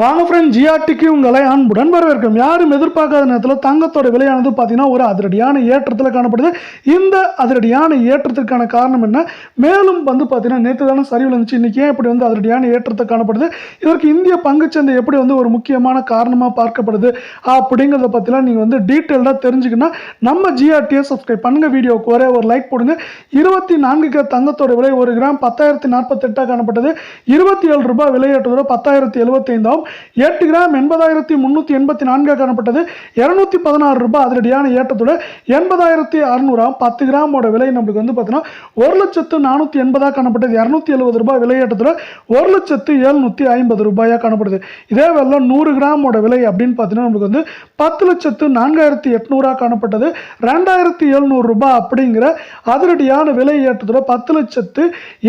வாங்க ஃப்ரெண்ட் ஜிஆர்டிக்கு உங்களை அன்புடன் வரவேற்கும் யாரும் எதிர்பார்க்காத நேரத்தில் தங்கத்தோட விலையானது பார்த்தீங்கன்னா ஒரு அதிரடியான ஏற்றத்தில் காணப்படுது. இந்த அதிரடியான ஏற்றத்திற்கான காரணம் என்ன? மேலும் வந்து பார்த்தீங்கன்னா நேற்று தானே சரி விழுந்துச்சு இன்றைக்கி ஏன் இப்படி வந்து அதிரடியான ஏற்றத்தை காணப்படுது? இதற்கு இந்திய பங்குச்சந்தை எப்படி வந்து ஒரு முக்கியமான காரணமாக பார்க்கப்படுது? அப்படிங்கிறத பற்றிலாம் நீங்கள் வந்து டீட்டெயில்டாக தெரிஞ்சுக்கணும்னா நம்ம ஜிஆர்டியை சப்ஸ்கிரைப் பண்ணுங்கள் வீடியோவுக்கு ஒரே ஒரு லைக் போடுங்க. இருபத்தி நான்குக்கு தங்கத்தோட விலை ஒரு கிராம் பத்தாயிரத்தி நாற்பத்தெட்டாக காணப்பட்டது. இருபத்தி ஏழு ரூபாய் விலையேற்றதோட பத்தாயிரத்தி எழுபத்தைந்தாம் எட்டு கிராம் எண்பதாயிரத்தி முந்நூற்றி எண்பத்தி நான்காக காணப்பட்டது. இரநூத்தி பதினாறு ரூபாய் அதிரடியான ஏற்றத்தோட எண்பதாயிரத்தி அறுநூறாம் பத்து கிராமோட விலை நம்மளுக்கு வந்து பார்த்தீங்கன்னா ஒரு லட்சத்து நானூற்றி எண்பதாக காணப்பட்டது. இரநூத்தி எழுபது ரூபாய் விலையேற்றத்தோட ஒரு லட்சத்து எழுநூற்றி ஐம்பது ரூபாயாக காணப்படுது. இதே வேலை நூறு கிராமோட விலை அப்படின்னு பார்த்தீங்கன்னா நம்மளுக்கு வந்து பத்து லட்சத்து நான்காயிரத்தி எட்நூறாக காணப்பட்டது. ரெண்டாயிரத்தி எழுநூறு ரூபாய் அப்படிங்கிற அதிரடியான விலை ஏற்றத்தோட பத்து லட்சத்து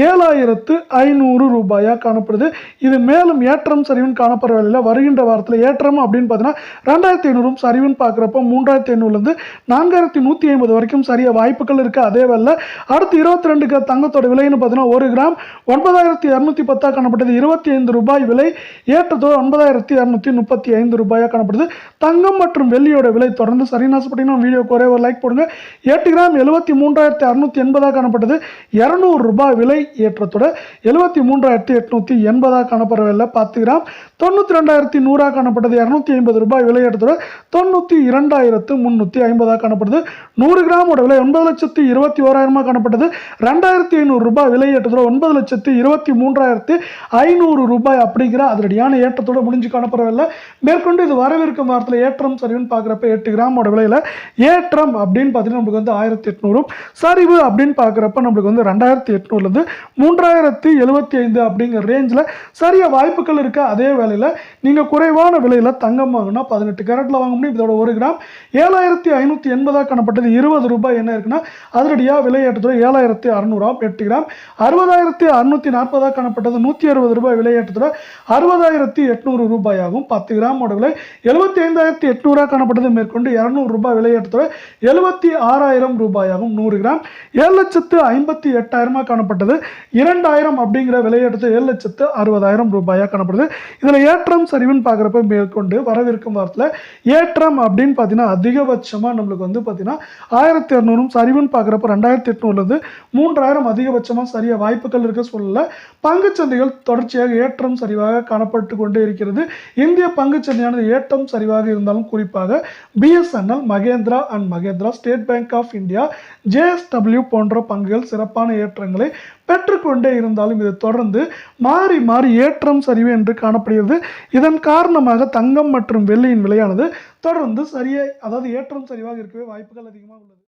ஏழாயிரத்து ஐநூறு ரூபாயாக காணப்படுது. இது மேலும் ஏற்றம் சரிவுன்னு காணப்படுது காணப்படுற வேலையில் வருகின்ற வாரத்தில் ஏற்றம் அப்படின்னு பார்த்தீங்கன்னா ரெண்டாயிரத்தி ஐநூறும் சரிவுன்னு பார்க்குறப்ப மூன்றாயிரத்தி ஐநூறுலேருந்து நான்காயிரத்தி நூற்றி ஐம்பது வரைக்கும் சரிய வாய்ப்புகள் இருக்குது அதே வேலை அடுத்து இருபத்தி ரெண்டுக்கு தங்கத்தோட விலைன்னு பார்த்தீங்கன்னா ஒரு கிராம் ஒன்பதாயிரத்தி இரநூத்தி பத்தாக காணப்பட்டது. இருபத்தி ஐந்து ரூபாய் விலை ஏற்றத்தோடு ஒன்பதாயிரத்தி இரநூத்தி முப்பத்தி ஐந்து ரூபாயாக காணப்படுது. தங்கம் மற்றும் வெள்ளியோட விலை தொடர்ந்து சரின்னு ஆசைப்பட்டீங்கன்னா வீடியோக்கு ஒரே ஒரு லைக் போடுங்க. எட்டு கிராம் எழுபத்தி மூன்றாயிரத்தி அறுநூத்தி எண்பதாக காணப்பட்டது. இரநூறு ரூபாய் விலை ஏற்றத்தோட எழுபத்தி மூன்றாயிரத்தி எட்நூத்தி எண்பதாக காணப்படவில்லை பத்து கிராம் தொண்ணூறு தொண்ணூற்றி ரெண்டாயிரத்தி நூறாக காணப்பட்டது இரநூத்தி ஐம்பது ரூபாய் விலையேற்றத்தோட தொண்ணூற்றி இரண்டாயிரத்து முந்நூற்றி ஐம்பதாக காணப்படுது. நூறு கிராமோட விலை ஒன்பது லட்சத்தி இருபத்தி ஓராயிரமாக காணப்பட்டது. ரெண்டாயிரத்தி ஐநூறு ரூபாய் விலை ஒன்பது லட்சத்தி இருபத்தி மூன்றாயிரத்து ஐநூறு ரூபாய் அப்படிங்கிற அதிரடியான ஏற்றத்தோட முடிஞ்சு காணப்படவில்லை. மேற்கொண்டு இது வரவிருக்கும் வாரத்தில் ஏற்றம் சரிவுன்னு பார்க்குறப்ப எட்டு கிராமோட விலையில் ஏற்றம் அப்படின்னு பார்த்தீங்கன்னா நம்மளுக்கு வந்து ஆயிரத்தி எட்நூறும் சரிவு அப்படின்னு பார்க்குறப்ப நம்மளுக்கு வந்து ரெண்டாயிரத்தி எட்நூறுலேருந்து மூன்றாயிரத்தி எழுபத்தி ஐந்து அப்படிங்கிற ரேஞ்சில் சரிய வாய்ப்புகள் இருக்க? அதே வேலையில் நீங்கள் குறைவான விலையில் தங்கம் வாங்கினா பதினெட்டு கேரட்டில் வாங்க முடியும். இதோட ஒரு கிராம் ஏழாயிரத்தி ஐநூற்றி எண்பதாக காணப்பட்டது. இருபது ரூபாய் என்ன இருக்குன்னா அதிரடியாக விலையேற்றத்தோட ஏழாயிரத்தி அறநூறுவா எட்டு கிராம். அறுபதாயிரத்தி அறுநூற்றி நாற்பதாக காணப்பட்டது. நூற்றி அறுபது ரூபாய் விலையேற்றத்தோட அறுபதாயிரத்தி எட்நூறு ரூபாயாகும். பத்து கிராமோட விலை எழுபத்தி ஐந்தாயிரத்தி எட்நூறாக காணப்பட்டது. மேற்கொண்டு இரநூறு ரூபாய் விலையேற்றத்தோட எழுபத்தி ஆறாயிரம் ரூபாயாகும். நூறு கிராம். ஏழு லட்சத்து ஐம்பத்தி எட்டாயிரமாக காணப்பட்டது. இரண்டாயிரம் அப்படிங்கிற விலையேற்றத்தை ஏழு லட்சத்து அறுபதாயிரம் ரூபாயாக காணப்படுது. இதில் ஏற்றம் சரிவுன்னு பார்க்குறப்ப மேற்கொண்டு வரவிருக்கும் வாரத்தில் ஏற்றம் அப்படின்னு பார்த்தீங்கன்னா அதிகபட்சமாக நம்மளுக்கு வந்து பார்த்தீங்கன்னா ஆயிரத்தி இரநூறும் சரிவுன்னு பார்க்குறப்ப ரெண்டாயிரத்தி எட்நூறுலேருந்து மூன்றாயிரம் அதிகபட்சமாக சரிய வாய்ப்புகள் இருக்க சொல்லல பங்குச்சந்தைகள் தொடர்ச்சியாக ஏற்றம் சரிவாக காணப்பட்டு கொண்டே இருக்கிறது. இந்திய பங்குச்சந்தையானது ஏற்றம் சரிவாக இருந்தாலும் குறிப்பாக BSNL Mahindra and Mahindra State Bank of India JSW போன்ற பங்குகள் சிறப்பான ஏற்றங்களை பெற்றுக்கொண்டே இருந்தாலும் இது தொடர்ந்து மாறி மாறி ஏற்றம் சரிவு என்று காணப்படுகிறது. இதன் காரணமாக தங்கம் மற்றும் வெள்ளியின் விலையானது தொடர்ந்து சரியாக அதாவது ஏற்றம் சரிவாக இருக்கவே வாய்ப்புகள் அதிகமாக உள்ளது.